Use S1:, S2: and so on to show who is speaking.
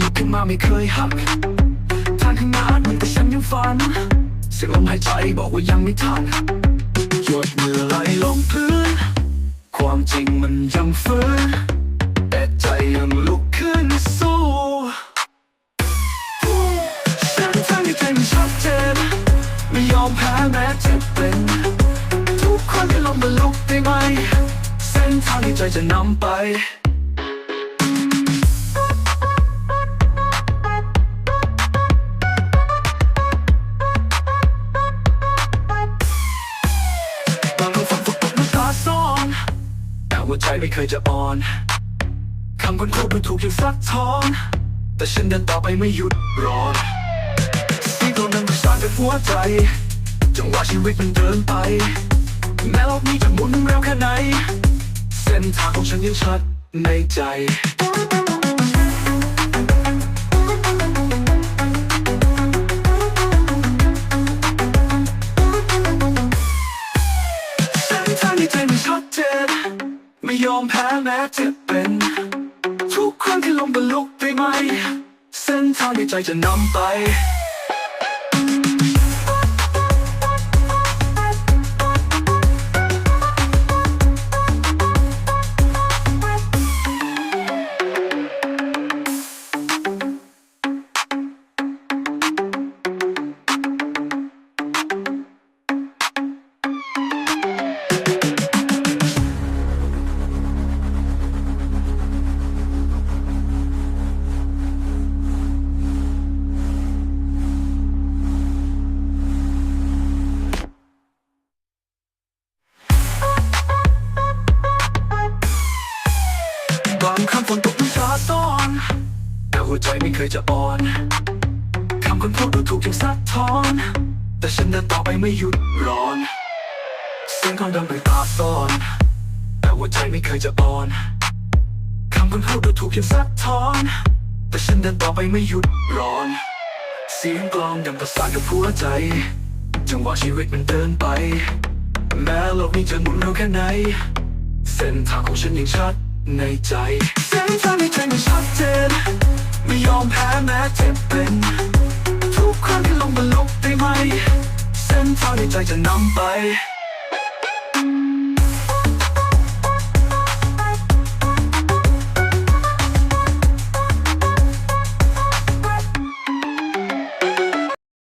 S1: ลุกขึ้นมาไม่เคยหักทางข้างหน้าเหมือนแต่ฉันยังฝันเสียงลมหายใจบอกว่ายังไม่ทันหยดเหนือไหลลงพื้น ความจริงมันยังฟื้นแต่ใจยังลุกขึ้นสู้เส้นทางที่ใจมันชัดเจนไม่ยอมแพ้แม้จะเป็นทุกคนที่ลงมาลุกได้ไหมเส้นทางที่ใจจะนำไป หัวใจไม่เคยจะอ่อนคำคนพูดดูถูกอยังซักท้อนแต่ฉันเดินต่อไปไม่หยุดรอนสิ่งตัวนั้นมันสานเป็นหัวใจจังหวะชีวิตมันเดินไป แม้โลกนี้จะหมุนเร็วแค่ไหน เส้นทางของฉันยังชัดในใจ ยอมแพ้แม้จะเป็น ทุกครั้งที่ลงบนลุกไปไหม เส้นทางที่ใจจะนำไปำฝนตกน้ำตาซ่อนแต่หัวใจไม่เคยจะอ่อนคำคนพูดดูถูกยังซัดท้อน แต่ฉันเดินต่อไปไม่หยุดร้อน เสียงของดำเป็นตาซ่อน แต่หัวใจไม่เคยจะอ่อนคำคนพูดดูถูกยังซัดท้อน แต่ฉันเดินต่อไปไม่หยุดร้อน เสียงกลองดังประสานกับหัวใจ จังหวะชีวิตมันเดินไป แม้โลกนี้จะหมุนเร็วแค่ไหน เส้นทางของฉันยังชัด ในใจเส้นทางในใจมันชัดเจนไม่ยอมแพ้แม้เจ็บเป็นทุกครั้งที่ลงบนลุกได้ไหมเส้นทางในใจจะนำไป